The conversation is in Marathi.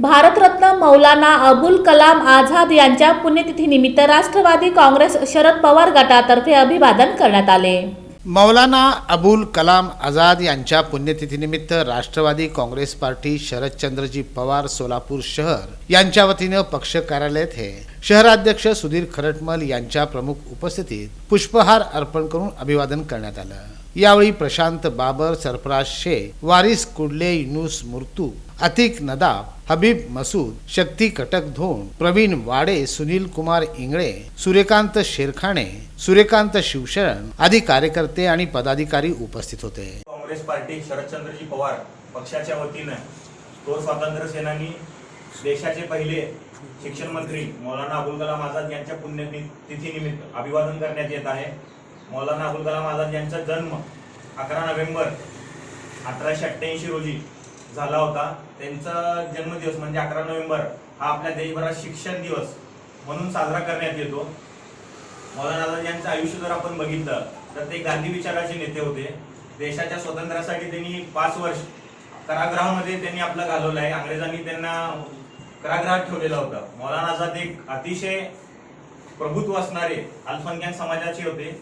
भारतरत्न मौलाना अबुल कलाम आझाद यांच्या पुण्यतिथीनिमित्त राष्ट्रवादी काँग्रेस शरद पवार गटातर्फे अभिवादन करण्यात आले. मौलाना अबुल कलाम आझाद यांच्या पुण्यतिथीनिमित्त राष्ट्रवादी काँग्रेस पार्टी शरदचंद्रजी पवार सोलापूर शहर यांच्या वतीनं पक्ष कार्यालयात हे. शहराध्यक्ष सुधीर खरटमल यांच्या प्रमुख उपस्थितीत पुष्पहार अर्पण करून अभिवादन करण्यात आलं. यावेळी प्रशांत बाबर सरफराज शेख वारिस कुडले युनुस मुर्तू अतिक नदाब हबीब मसूद शक्ती कटक धोण प्रवीण वाडे सुनील कुमार इंगळे सूर्यकांत शेरखाणे सूर्यकांत शिवशरण आदी कार्यकर्ते आणि पदाधिकारी उपस्थित होते. काँग्रेस पार्टी शरदचंद्रजी पवार पक्षाच्या वतीनं थोर स्वातंत्र्य सेनानी देशाचे पहिले शिक्षण मंत्री मौलाना अबुल कलाम आझाद यांच्या पुण्यतिथीनिमित्त अभिवादन करण्यात येत आहे. मौलाना अबुल कलाम आझाद यांचा जन्म अकरा नोव्हेंबर अठराशे अठ्ठ्याऐंशी रोजी झाला होता. त्यांचा जन्मदिवस म्हणजे अकरा नोव्हेंबर हा आपल्या देशभरात शिक्षण दिवस म्हणून साजरा करण्यात येतो. मौलाना आझाद यांचं आयुष्य जर आपण बघितलं तर ते गांधी विचाराचे नेते होते. देशाच्या स्वातंत्र्यासाठी त्यांनी पाच वर्ष कारागृहामध्ये त्यांनी आपलं घालवलं आहे. अंग्रेजांनी त्यांना कारागृहात ठेवलेलं होता. मौलाना आझाद एक अतिशय प्रभुत्व असणारे अल्पसंख्याक समाजाचे होते.